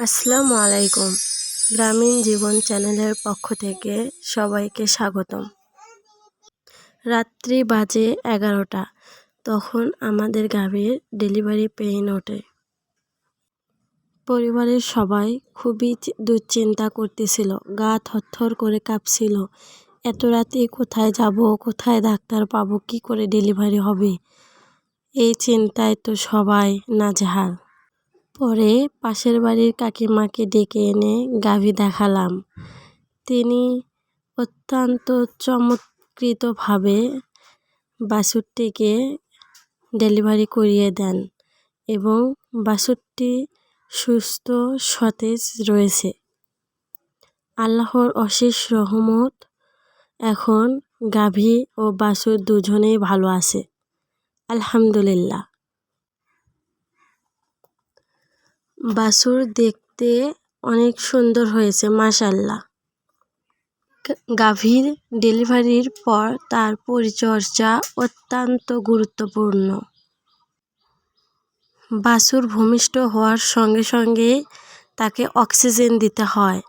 আসসালামু আলাইকুম। গ্রামীণ জীবন চ্যানেলের পক্ষ থেকে সবাইকে স্বাগতম। রাত্রি বাজে এগারোটা, তখন আমাদের গাভীর ডেলিভারি পেইন ওঠে। পরিবারের সবাই খুবই দুশ্চিন্তা করতেছিল, গা থরথর করে কাঁপছিল। এত রাতে কোথায় যাব, কোথায় ডাক্তার পাবো, কি করে ডেলিভারি হবে? এই চিন্তায় তো সবাই নাজেহাল। পরে পাশের বাড়ির কাকিমাকে ডেকে এনে গাভী দেখালাম। তিনি অত্যন্ত চমৎকৃতভাবে বাছুরটিকে ডেলিভারি করিয়ে দেন এবং বাছুরটি সুস্থ, সতেজ রয়েছে। আল্লাহর অশেষ রহমত, এখন গাভী ও বাছুর দুজনেই ভালো আছে। আলহামদুলিল্লাহ। বাছুর দেখতে অনেক সুন্দর হয়েছে, মাশাল্লাহ। গাভীর ডেলিভারির পর তার পরিচর্যা অত্যন্ত গুরুত্বপূর্ণ। বাছুর ভূমিষ্ঠ হওয়ার সঙ্গে সঙ্গে তাকে অক্সিজেন দিতে হয়।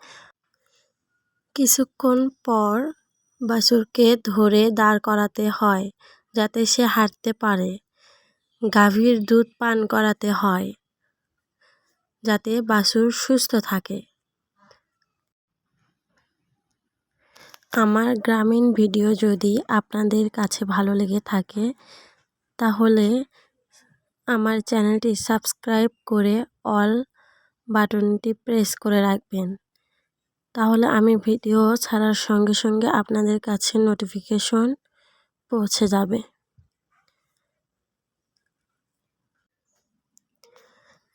কিছুক্ষণ পর বাছুরকে ধরে দাঁড় করাতে হয় যাতে সে হাঁটতে পারে। গাভীর দুধ পান করাতে হয়। যাতে বাছুর সুস্থ থাকে। আমার গ্রামীণ ভিডিও যদি আপনাদের কাছে ভালো লেগে থাকে, তাহলে আমার চ্যানেলটি সাবস্ক্রাইব করে অল বাটনটি প্রেস করে রাখবেন। তাহলে আমি ভিডিও ছাড়ার সঙ্গে সঙ্গে আপনাদের কাছে নোটিফিকেশন পৌঁছে যাবে।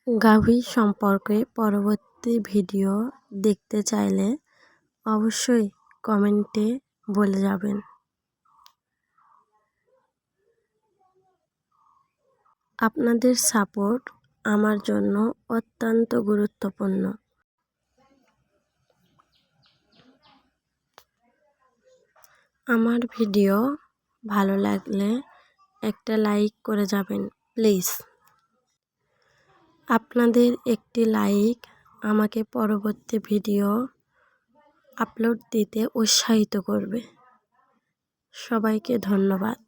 গাভী সম্পর্কে পরবর্তী ভিডিও দেখতে চাইলে অবশ্যই কমেন্টে বলে যাবেন। আপনাদের সাপোর্ট আমার জন্য অত্যন্ত গুরুত্বপূর্ণ। আমার ভিডিও ভালো লাগলে একটা লাইক করে যাবেন, প্লিজ। আপনাদের একটি লাইক আমাকে পরবর্তী ভিডিও আপলোড দিতে উৎসাহিত করবে। সবাইকে ধন্যবাদ।